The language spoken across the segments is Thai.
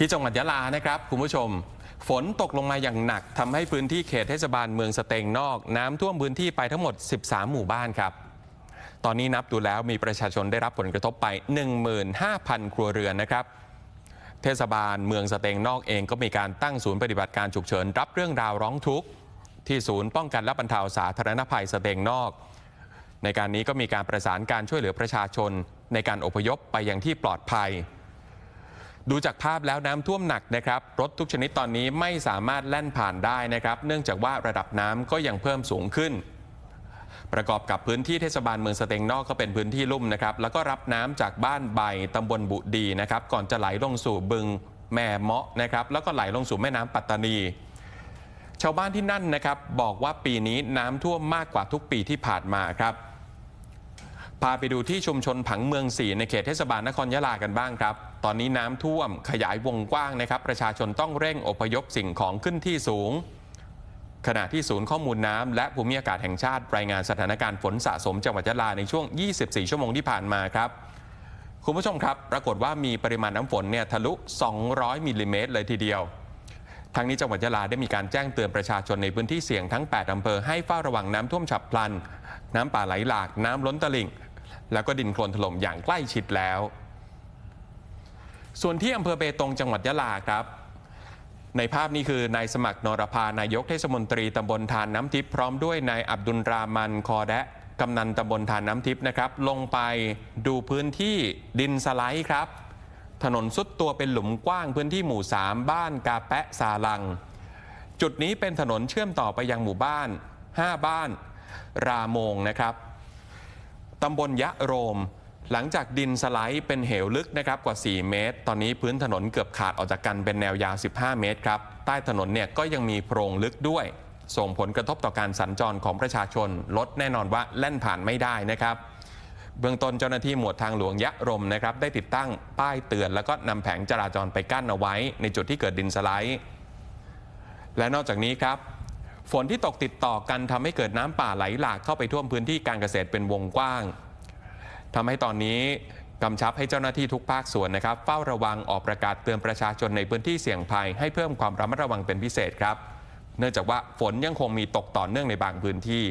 ที่จังหวัดยะลานะครับคุณผู้ชม ฝนตกลงมาอย่างหนักทำให้พื้นที่เขตเทศบาลเมืองสเตงนอก น้ำท่วมพื้นที่ไปทั้งหมด 13 หมู่บ้านครับ ตอนนี้นับดูแล้วมีประชาชนได้รับผลกระทบไป 15,000 ครัวเรือนนะครับ เทศบาลเมืองสเตงนอกเองก็มีการตั้งศูนย์ปฏิบัติการฉุกเฉินรับเรื่องราวร้องทุกข์ที่ศูนย์ป้องกันและบรรเทาสาธารณภัยสเตงนอก ในการนี้ก็มีการประสานการช่วยเหลือประชาชน ในการอพยพไปยังที่ปลอดภัย ดูจากภาพแล้วน้ำท่วมหนักนะครับรถทุกชนิดตอนนี้ไม่สามารถแล่นผ่านได้นะครับ เนื่องจากว่าระดับน้ำก็ยังเพิ่มสูงขึ้น ประกอบกับพื้นที่เทศบาลเมืองสเตงนอกก็เป็นพื้นที่ลุ่มนะครับแล้วก็รับน้ำจากบ้านใบตำบลบุดีนะครับ ก่อนจะไหลลงสู่บึงแม่เมาะนะครับ แล้วก็ไหลลงสู่แม่น้ำปัตตานีชาวบ้านที่นั่นนะครับบอกว่าปีนี้น้ำท่วมมากกว่าทุกปีที่ผ่านมาครับ พาไปดูที่ชุมชนผังเมืองสีในเขตเทศบาลนครยะลากันบ้างครับ ตอนนี้น้ำท่วมขยายวงกว้างนะครับ ประชาชนต้องเร่งอพยพสิ่งของขึ้นที่สูง ขณะที่ศูนย์ข้อมูลน้ำและภูมิอากาศแห่งชาติ รายงานสถานการณ์ฝนสะสมจังหวัดยะลาในช่วง 24 ชั่วโมงที่ผ่านมาครับ คุณผู้ชมครับ ปรากฏว่ามีปริมาณน้ำฝนเนี่ยทะลุ 200มิลลิเมตรเลยทีเดียวทั้งนี้จังหวัดยะลาได้มีการแจ้งเตือนประชาชนในพื้นที่เสี่ยงทั้ง 8 อำเภอให้เฝ้าระวังน้ำท่วมฉับพลัน น้ำป่าไหลหลาก น้ำล้นตลิ่ง แล้วก็ดินโคลนถล่มอย่างใกล้ชิดแล้ว ส่วนที่อำเภอเบตงจังหวัดยะลาครับ ในภาพนี้คือนายสมัครนรพานายกเทศมนตรีตำบลทานน้ำทิพย์พร้อมด้วยนายอับดุลรามันคอแดะกำนันตำบลทานน้ำทิพย์นะครับ ลงไปดูพื้นที่ดินสไลด์ครับ ถนนสุดตัวเป็นหลุมกว้างพื้นที่หมู่ 3 บ้านกาแปะซาลัง จุดนี้เป็นถนนเชื่อมต่อไปยังหมู่บ้าน 5 บ้าน รามงนะครับ ตำบลยะโรม หลังจากดินสไลด์เป็นเหวลึกนะครับกว่า 4 เมตร ตอนนี้พื้นถนนเกือบขาดออกจากกันเป็นแนวยาว 15 เมตรครับ ใต้ถนนเนี่ยก็ยังมีโพรงลึกด้วย ส่งผลกระทบต่อการสัญจรของประชาชน รถแน่นอนว่าแล่นผ่านไม่ได้นะครับเบื้องต้นเจ้าหน้าที่หมวดทางหลวงยะรมนะครับได้ติดตั้งป้ายเตือน แล้วก็นำแผงจราจรไปกั้นเอาไว้ ในจุดที่เกิดดินสไลด์ และนอกจากนี้ครับ ฝนที่ตกติดต่อกันทำให้เกิดน้ำป่าไหลหลากเข้าไปท่วมพื้นที่การเกษตรเป็นวงกว้างทำให้ตอนนี้กำชับให้เจ้าหน้าที่ทุกภาคส่วนนะครับ เฝ้าระวังออกประกาศเตือนประชาชนในพื้นที่เสี่ยงภัยให้เพิ่มความระมัดระวังเป็นพิเศษครับ เนื่องจากว่าฝนยังคงมีตกต่อเนื่องในบางพื้นที่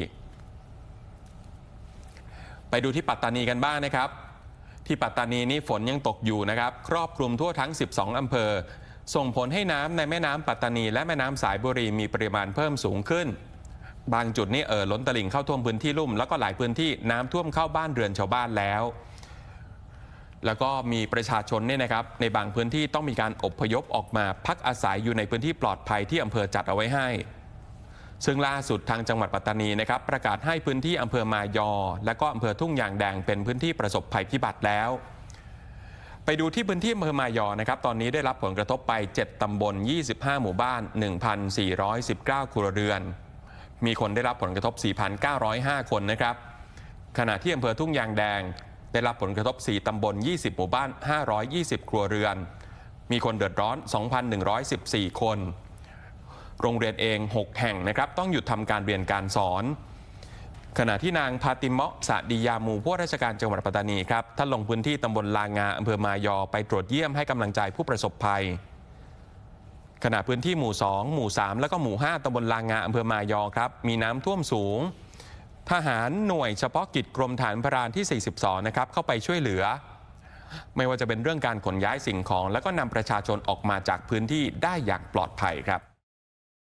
ไปดูที่ปัตตานีกันบ้างนะครับ ที่ปัตตานีนี่ฝนยังตกอยู่นะครับ ครอบคลุมทั่วทั้ง 12 อำเภอ ส่งผลให้น้ำในแม่น้ำปัตตานี และแม่น้ำสายบุรีมีปริมาณเพิ่มสูงขึ้น บางจุดนี่เอ่อล้นตลิ่งเข้าท่วมพื้นที่ลุ่ม แล้วก็หลายพื้นที่น้ำท่วมเข้าบ้านเรือนชาวบ้านแล้ว แล้วก็มีประชาชนเนี่ยนะครับ ในบางพื้นที่ต้องมีการอบพยพออกมาพักอาศัยอยู่ในพื้นที่ปลอดภัยที่อำเภอจัดเอาไว้ให้ซึ่งล่าสุดทางจังหวัดปัตตานีนะครับประกาศให้พื้นที่อำเภอมายอ และก็อำเภอทุ่งยางแดงเป็นพื้นที่ประสบภัยพิบัติแล้ว ไปดูที่พื้นที่อำเภอมายอนะครับ ตอนนี้ได้รับผลกระทบไป 7 ตำบล 25 หมู่บ้าน 1,419 ครัวเรือน มีคนได้รับผลกระทบ 4,905 คนนะครับ ขณะที่อำเภอทุ่งยางแดง ได้รับผลกระทบ 4 ตำบล 20 หมู่บ้าน 520 ครัวเรือน มีคนเดือดร้อน 2,114 คน โรงเรียนเอง 6 แห่งนะครับ ต้องหยุดทำการเรียนการสอน ขณะที่นางพาติมะสะดียามูผู้ว่าราชการจังหวัดปัตตานีครับท่านลงพื้นที่ตำบลลางาอำเภอมายอไปตรวจเยี่ยมให้กำลังใจผู้ประสบภัย ขณะพื้นที่หมู่ 2 หมู่ 3 แล้วก็หมู่ 5ตำบลลางาอำเภอมายอครับมีน้ำท่วมสูง ทหารหน่วยเฉพาะกิจกรมฐานพรานที่ 42 นะครับเข้าไปช่วยเหลือ ไม่ว่าจะเป็นเรื่องการขนย้ายสิ่งของ แล้วก็นำประชาชนออกมาจากพื้นที่ได้อย่างปลอดภัยครับ